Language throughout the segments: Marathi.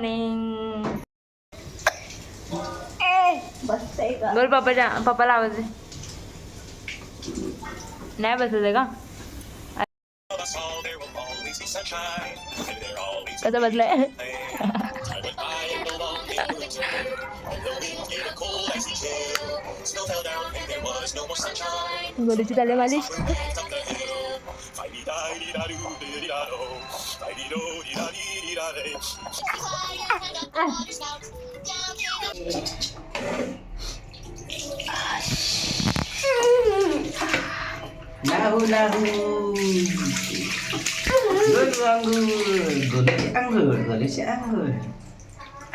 मॉर्निंग का बोल पप्पाच्या पप्पाला आवाज नाही बसत का कसं बसलाय? गोलीची चालले मालिश. got AIDS. Lahu lahu Good one good Rồi nó sẽ ăn rồi, rồi nó sẽ ăn rồi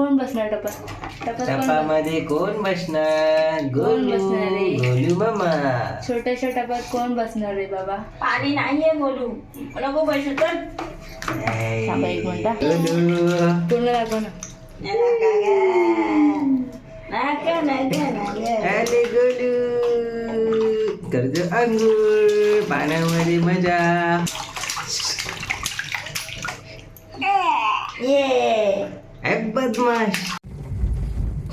कोण बसणार डबा डबा कोण बस- मध्ये कोण बसणार? गोलू बसणार आहे? गोलू मामा. छोट्याशा डब्यात कोण बसणार रे बाबा? पाणी नाहीये बोलू नको बसू तर. थांबा एक मिनिटं. गोलू. पूर्ण दाखव ना. नका नका नका आले गोलू. कर्ज अंगूर. पाण्यामध्ये मजा. ये बदमाश.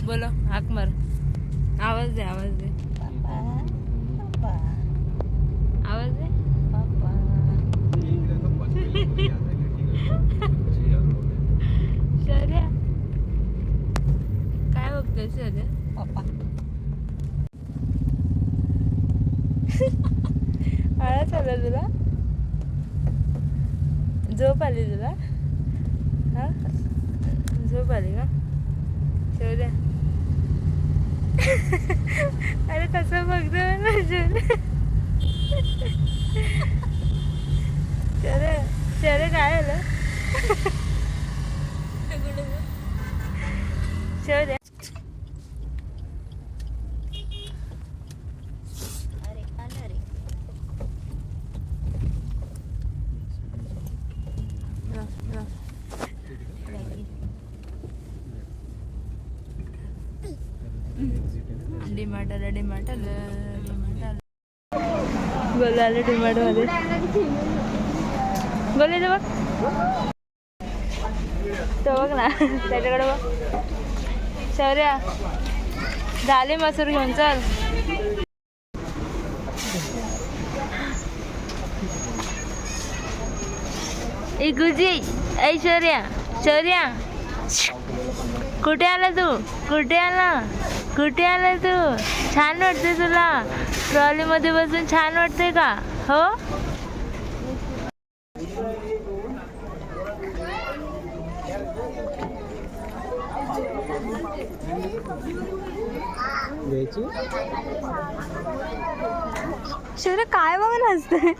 बोलो हाक मार. आवाज दे आवाज दे. आवाज दे. शर्या. काय बघतोय शर्या? आळा चालला तुला? झोप आली तुला? झोप आली का शौर्या अरे कसं बघतो ना शौर्य काय आलं शौर्य द्या आलं डिमार्ट आलं डिमार्ट आलं बोल आलं डिमार्टमध्ये बोल इथं बघ. तो बघ ना त्याच्याकडे बघ. शौर्या झाले मसूर घेऊन चल. ए गुजी ऐ शौर्या शौर्या. कुठे आला तू? कुठे आला? कुठे आला तू? छान वाटते तुला. ट्रॉलीमध्ये बसून छान वाटते का? हो? शौर्य काय बघ असते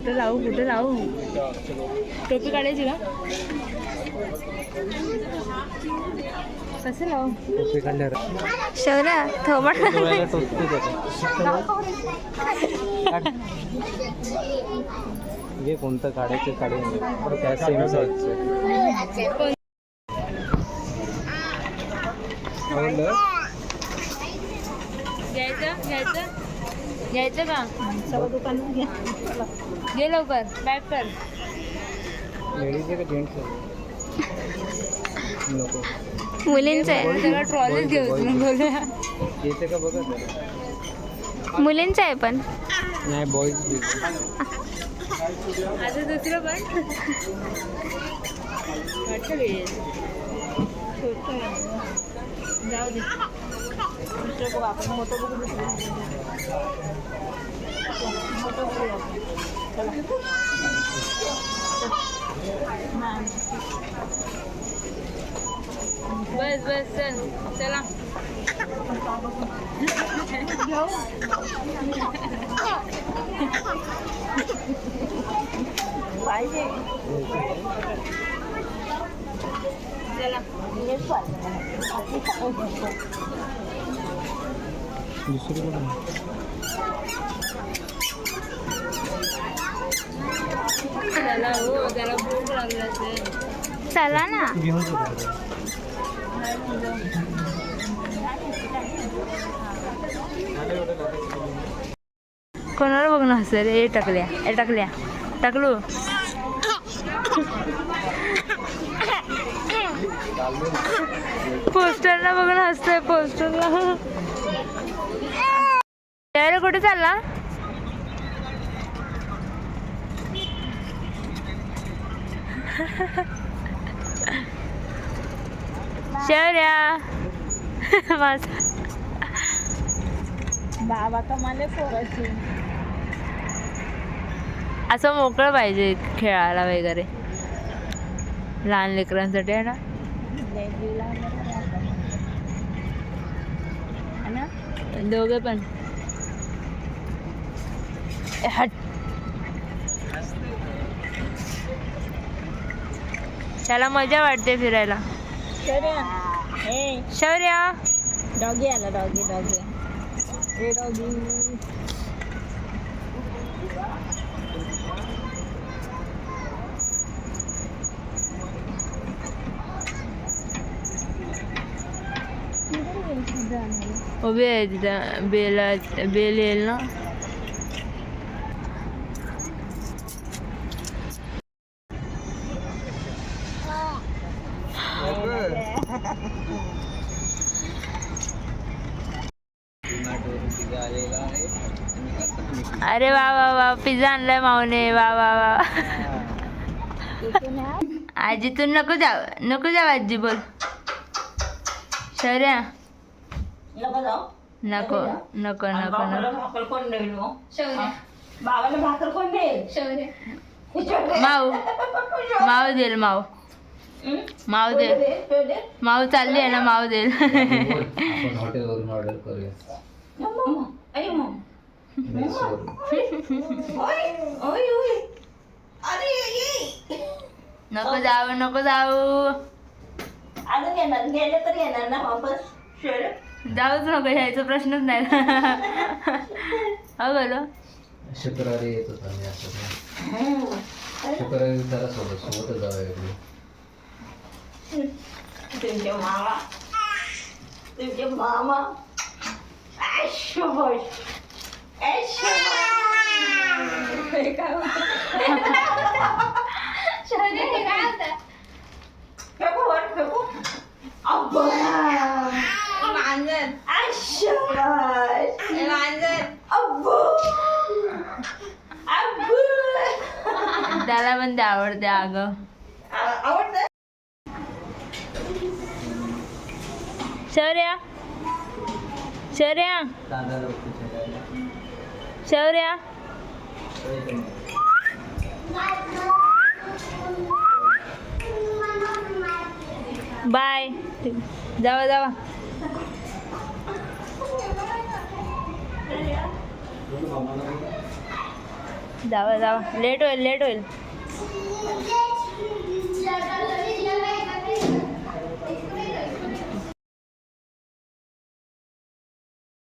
कुठे लावू कुठे लावू टोपी काढायची का कसं लावू शौर्या थोबड घे कोणतं काढायचं काढून त्या सेम साईजचं आवडलं? घ्यायचं? घ्यायचं? घ्यायचं का? दुकान घे लवकर. पॅक कर. लेडीज आहे का जेंट्स आहे नको. मुलींचं. आहे सगळं ट्रॉलीच घेऊ बोलूया. येते का बघा जरा? मुलींचं आहे पण. नाही बॉईज आता दुसरं पण वाटतं वेळ जाऊ दे दुसरं बघू आपण मोठं बघू दुसरं बस बस चल चला पाहिजे चला दुसरी कुठं आहे? चला हो त्याला भूक लागला असेल चला ना घेऊन जाऊ. कोणाला बघ ना सर ए टाकल्या ए टाकल्या टाकलू पोस्टरला बघून हसतोय पोस्टरला. त्याला कुठे चालला? शौर्या. माझा. बाबा कमाले पोराची असं मोकळं पाहिजे खेळायला वगैरे. लहान लेकरांसाठी आहे ना? दोघे पण. हट. त्याला मजा वाटते फिरायला. शौर्या. डॉगी आला डॉगी डॉगी. डॉगी. उभी आहे तिथं बेला बेल येईल ना. अरे वा वा वा पिझ्झा आणलाय माऊने. वा वा वा. आजी तू नको जाव नको जाव आजी बोल. शर्या. नको जाऊ. नको नको नको भाकर कोण देईल मग बाबाला भाकर कोण देईल? माऊ. माऊ देईल माऊ. हं? माऊ तो देईल. माऊ चालली आहे ना माऊ देईल. आपण हॉटेलवरून ऑर्डर करूया. नको जाऊ नको जाऊ. अजून येणार गेले तर येणार ना वापस? शेर जाऊच नको यायचा प्रश्नच नाही. हो बोलो. शुक्रवारी येत होता मी असं शुक्रवारी जरा सोबत सोबतच जाऊया तुमचे मामा. तुमचे मामा. काय त्याला पण ते आवडते अगं. आ- आवडतं शौर्या? शौर्या? शौर्या? बाय. जावा जावा. जावा जावा. लेट होईल लेट होईल. Okay.